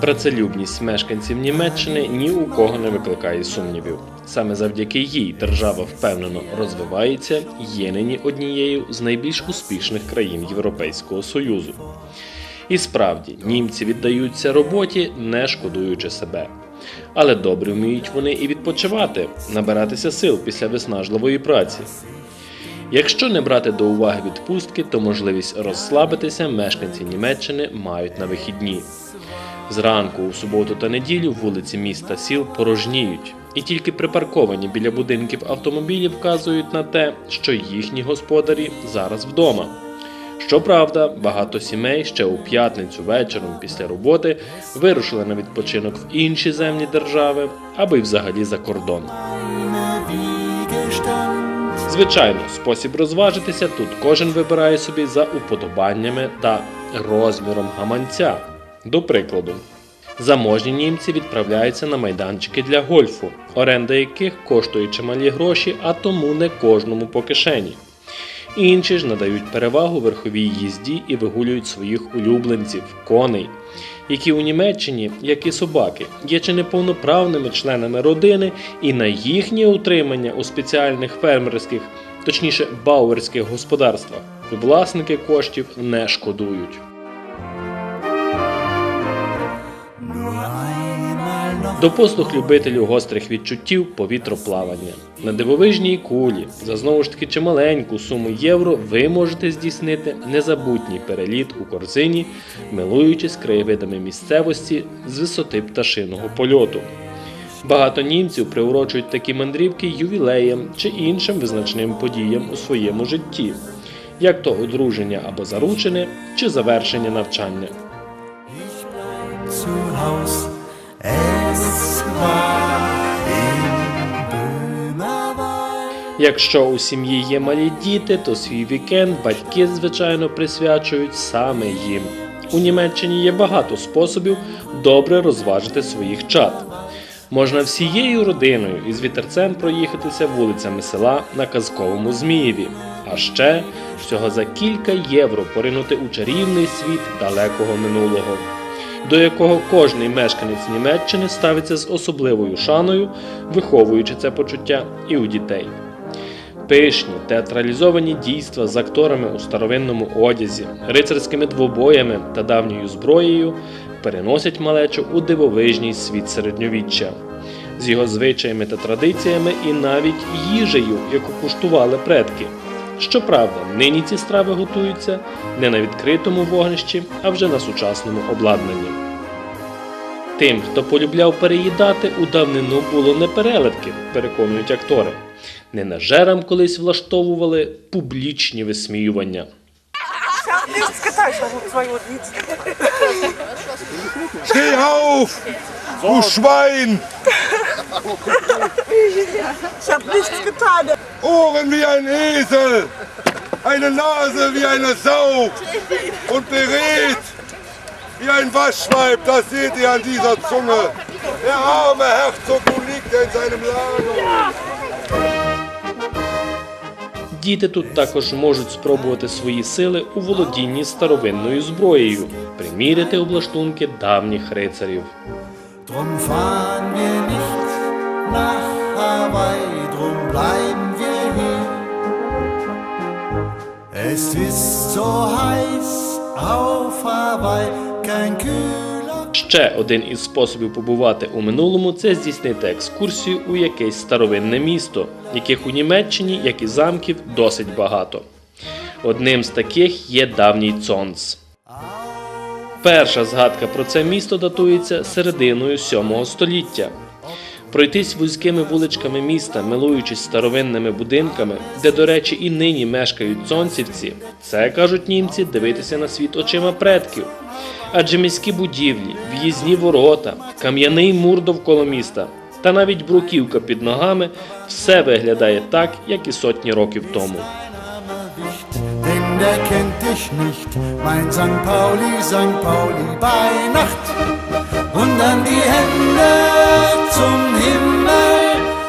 Працелюбність мешканців Німеччини ні у кого не викликає сумнівів. Саме завдяки їй держава впевнено розвивається є нині однією з найбільш успішних країн Європейського Союзу. І справді, німці віддаються роботі, не шкодуючи себе. Але добре вміють вони і відпочивати, набиратися сил після виснажливої праці. Якщо не брати до уваги відпустки, то можливість розслабитися мешканці Німеччини мають на вихідні. Зранку у суботу та неділю вулиці міст та сіл порожніють, і тільки припарковані біля будинків автомобілі вказують на те, що їхні господарі зараз вдома. Щоправда, багато сімей ще у п'ятницю вечором після роботи вирушили на відпочинок в інші земні держави або й взагалі за кордон. Звичайно, спосіб розважитися тут кожен вибирає собі за уподобаннями та розміром гаманця. До прикладу, заможні німці відправляються на майданчики для гольфу, оренда яких коштує чималі гроші, а тому не кожному по кишені. Інші ж надають перевагу верховій їзді і вигулюють своїх улюбленців, коней, які у Німеччині, як і собаки, є чи не повноправними членами родини, і на їхнє утримання у спеціальних фермерських, точніше бауерських господарствах, власники коштів не шкодують. До послуг любителів гострих відчуттів повітроплавання. На дивовижній кулі за знову ж таки чималеньку суму євро ви можете здійснити незабутній переліт у корзині, милуючись краєвидами місцевості з висоти пташиного польоту. Багато німців приурочують такі мандрівки ювілеям чи іншим визначним подіям у своєму житті, як то одруження або заручини чи завершення навчання. Якщо у сім'ї є малі діти, то свій вікенд батьки, звичайно, присвячують саме їм. У Німеччині є багато способів добре розважити своїх чад. Можна всією родиною із вітерцем проїхатися вулицями села на казковому Змієві, а ще всього за кілька євро поринути у чарівний світ далекого минулого, до якого кожний мешканець Німеччини ставиться з особливою шаною, виховуючи це почуття і у дітей. Пишні театралізовані дійства з акторами у старовинному одязі, рицарськими двобоями та давньою зброєю переносять малечу у дивовижній світ середньовіччя з його звичаями та традиціями і навіть їжею, яку куштували предки. Щоправда, нині ці страви готуються не на відкритому вогнищі, а вже на сучасному обладнанні. Тим, хто полюбляв переїдати, у давнину було не переливки, переконують актори. Ненажерам колись влаштовували публічні висміювання. Steh auf, du Schwein! Ich habe nichts getan. Ohren wie ein Esel, eine Nase wie eine Sau und berät wie ein Waschweib. Das seht ihr an dieser Zunge. Der arme Herzog, nun liegt er in seinem Lager. Діти тут також можуть спробувати свої сили у володінні старовинною зброєю, приміряти облаштунки давніх рицарів. Nach Hawaii, drum bleiben wir hier. Es ist so heiß auf Hawaii, kein Ще один із способів побувати у минулому це здійснити екскурсію у якесь старовинне місто, яких у Німеччині, як і замків, досить багато. Одним з таких є давній Цонц. Перша згадка про це місто датується серединою 7 століття. Пройтись вузькими вуличками міста, милуючись старовинними будинками, де, до речі, і нині мешкають цонцівці, це кажуть німці дивитися на світ очима предків. Адже міські будівлі, в'їзні ворота, кам'яний мур довкола міста та навіть бруківка під ногами все виглядає так, як і сотні років тому. Der kennt dich nicht, mein St. Pauli, St. Pauli bei Nacht. Und dann die Hände.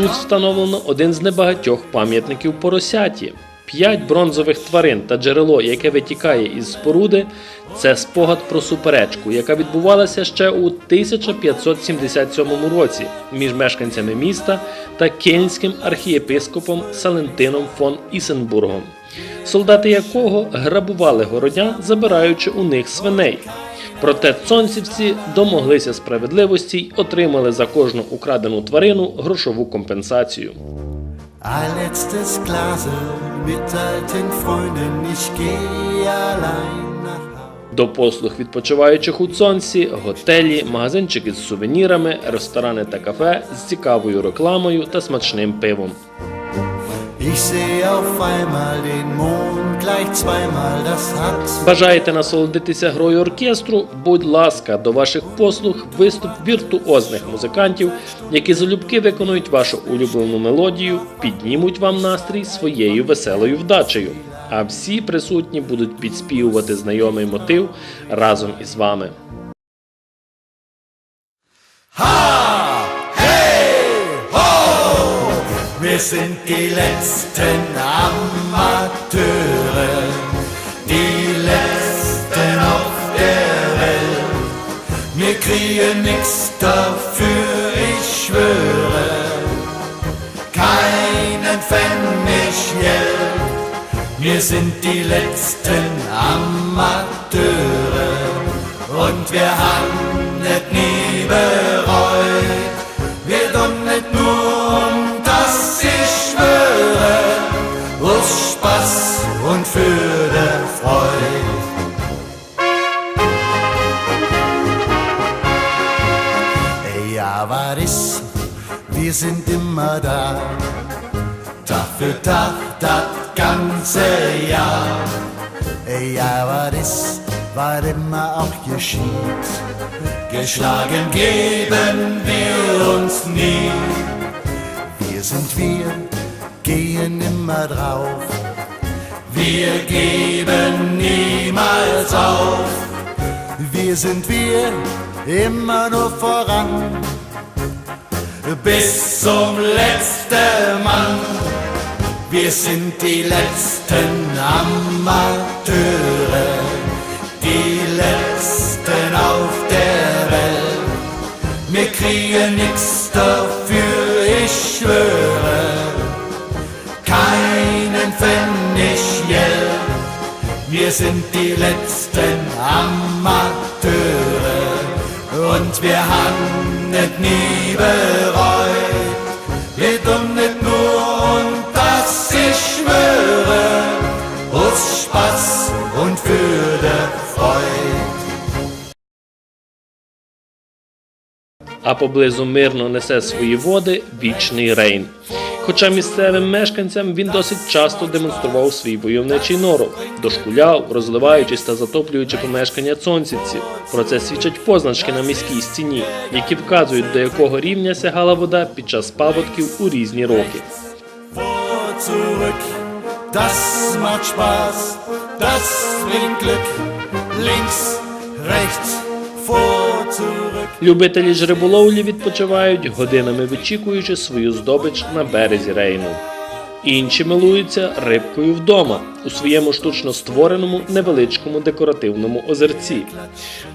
Тут встановлено один з небагатьох пам'ятників поросяті П'ять бронзових тварин та джерело, яке витікає із споруди, це спогад про суперечку, яка відбувалася ще у 1577 році між мешканцями міста та кельнським архієпископом Салентином фон Ісенбургом, солдати якого грабували городян, забираючи у них свиней. Проте цонцівці домоглися справедливості й отримали за кожну украдену тварину грошову компенсацію. Ein letztes Glasel mit alten Freunden, ich geh allein nach Hause. До послуг відпочиваючих у Цонсі, готелі, магазинчики з сувенірами, ресторани та кафе з цікавою рекламою та смачним пивом. Бажаєте насолодитися грою оркестру? Будь ласка, до ваших послуг виступ віртуозних музикантів, які залюбки виконують вашу улюблену мелодію, піднімуть вам настрій своєю веселою вдачею. А всі присутні будуть підспівувати знайомий мотив разом із вами. Sind die letzten Amateure, die letzten auf der Welt. Wir kriegen nix dafür, ich schwöre, keinen Pfennig Geld. Wir sind die letzten Amateure und wir haben nicht nie bereut. Ist, wir sind immer da, Tag für Tag, das ganze Jahr. Ey, Ja, was ist, was immer auch geschieht, geschlagen geben wir uns nie. Wir sind wir, gehen immer drauf. Wir geben niemals auf. Wir sind wir, immer nur voran. Bis zum letzten Mann. Wir sind die letzten Amateure, die letzten auf der Welt. Wir kriegen nix dafür, ich schwöre, keinen Pfennig Geld. Wir sind die letzten Amateure und wir haben nicht nie bereut. geht um nicht nur und das ich schwöre, aus Spaß und für der Freude. а поблизу мирно несе свої води вічний Рейн. Хоча місцевим мешканцям він досить часто демонстрував свій войовничий норов, дошкуляв, розливаючись та затоплюючи помешкання цонцівців. Про це свідчать позначки на міській стіні, які вказують, до якого рівня сягала вода під час паводків у різні роки. Links, rechts, vor, zurück. Любителі ж риболовлі відпочивають, годинами вичікуючи свою здобич на березі Рейну. Інші милуються рибкою вдома у своєму штучно створеному невеличкому декоративному озерці,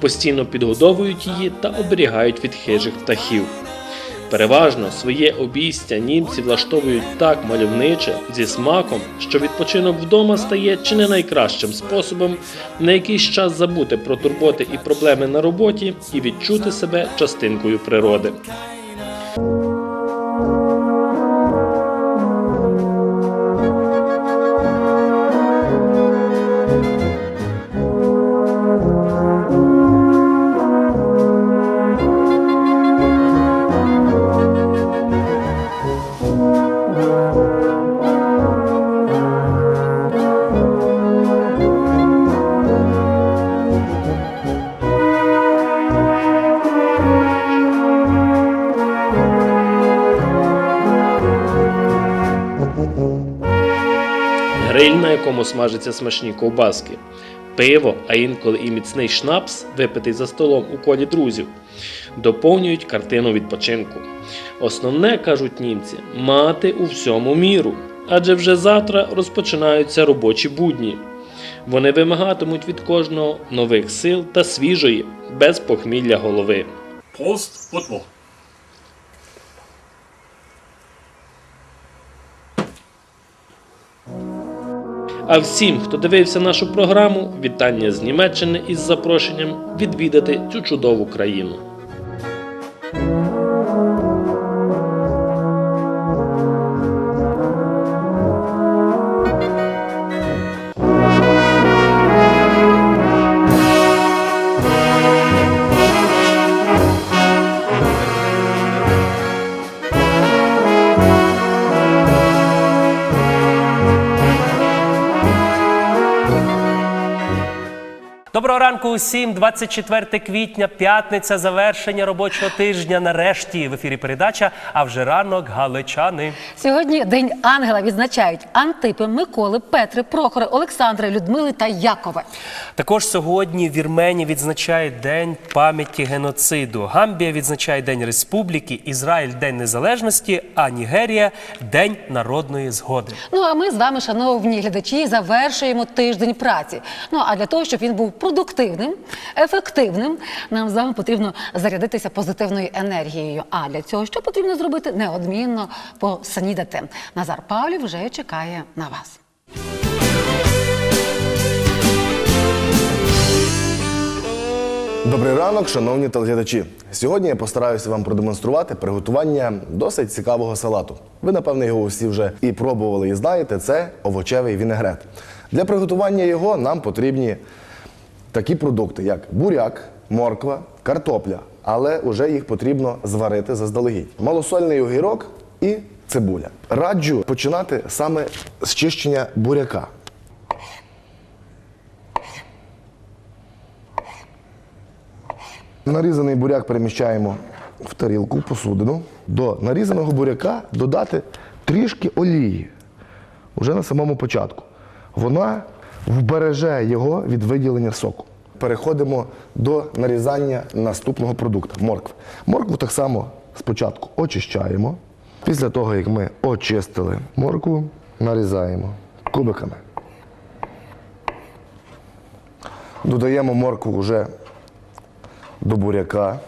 постійно підгодовують її та оберігають від хижих птахів. Переважно своє обійстя німці влаштовують так мальовниче зі смаком, що відпочинок вдома стає чи не найкращим способом на якийсь час забути про турботи і проблеми на роботі і відчути себе частинкою природи. Гриль, на якому смажаться смачні ковбаски, пиво, а інколи і міцний шнапс, випитий за столом у колі друзів, доповнюють картину відпочинку. Основне, кажуть німці, мати у всьому міру. адже вже завтра розпочинаються робочі будні. Вони вимагатимуть від кожного нових сил та свіжої, без похмілля голови. Prost, Putwo. А всім, хто дивився нашу програму, вітання з Німеччини із запрошенням відвідати цю чудову країну. Ранку усім. 24 квітня, п'ятниця, завершення робочого тижня. Нарешті в ефірі передача. А вже ранок галичани. Сьогодні День ангела відзначають Антипи, Миколи, Петри, Прохори, Олександри, Людмили та Якова. Також сьогодні Вірменія відзначає День пам'яті геноциду. Гамбія відзначає День Республіки, Ізраїль День Незалежності, а Нігерія День народної згоди. Ну а ми з вами, шановні глядачі, завершуємо тиждень праці. Ну а для того, щоб він був продуктивним, ефективним, нам з вами потрібно зарядитися позитивною енергією. А для цього що потрібно зробити? Неодмінно поснідати. Назар Павлів вже чекає на вас. Добрий ранок, шановні телеглядачі. Сьогодні я постараюся вам продемонструвати приготування досить цікавого салату. Ви, напевно, його усі вже і пробували, і знаєте, це овочевий вінегрет. Для приготування його нам потрібні такі продукти, як буряк, морква, картопля, але вже їх потрібно зварити заздалегідь. Малосольний огірок і цибуля. Раджу починати саме з чищення буряка. Нарізаний буряк переміщаємо в тарілку, посудину. До нарізаного буряка додати трішки олії вже на самому початку. Вона вбереже його від виділення соку. Переходимо до нарізання наступного продукту моркви. Моркву так само спочатку очищаємо. Після того, як ми очистили моркву, нарізаємо кубиками. Додаємо моркву вже до буряка.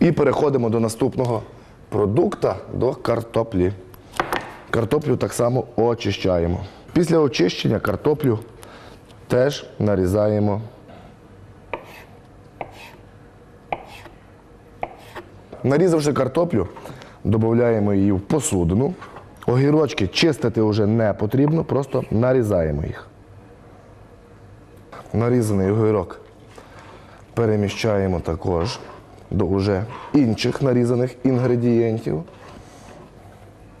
І переходимо до наступного продукту до картоплі. Картоплю так само очищаємо. Після очищення картоплю теж нарізаємо. Нарізавши картоплю, додаємо її в посудину. Огірочки чистити вже не потрібно, просто нарізаємо їх. Нарізаний огірок переміщаємо також до вже інших нарізаних інгредієнтів.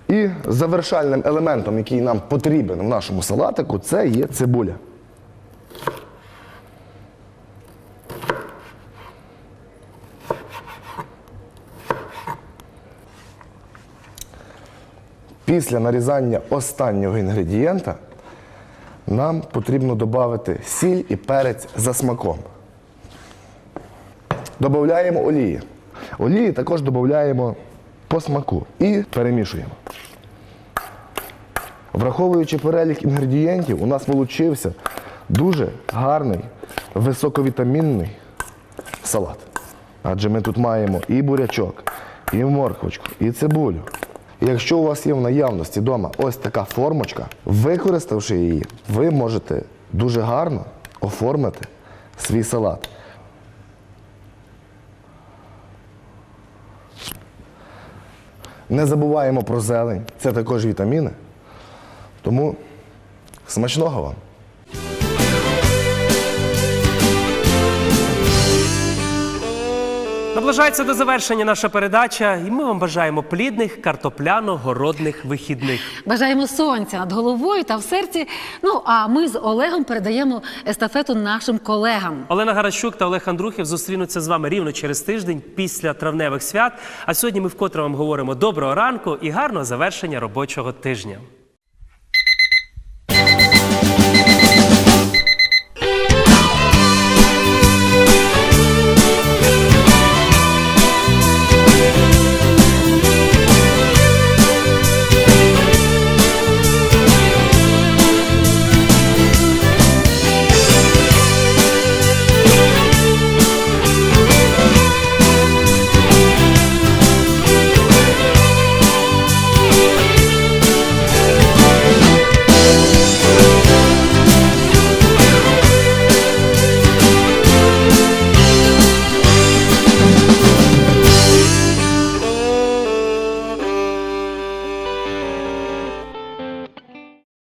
І завершальним елементом, який нам потрібен в нашому салатику, це є цибуля. Після нарізання останнього інгредієнта нам потрібно додати сіль і перець за смаком. Додаємо олії. Олії також додаємо по смаку і перемішуємо. Враховуючи перелік інгредієнтів, у нас вийшов дуже гарний, високовітамінний салат. Адже ми тут маємо і бурячок, і морквочку, і цибулю. Якщо у вас є в наявності вдома ось така формочка, використавши її, ви можете дуже гарно оформити свій салат. Не забуваємо про зелень, це також вітаміни. Тому смачного вам! Наближається до завершення наша передача, і ми вам бажаємо плідних картопляно-городних вихідних. Бажаємо сонця над головою та в серці. Ну а ми з Олегом передаємо естафету нашим колегам. Олена Гаращук та Олег Андрухів зустрінуться з вами рівно через тиждень після травневих свят. А сьогодні ми вкотре вам говоримо доброго ранку і гарного завершення робочого тижня.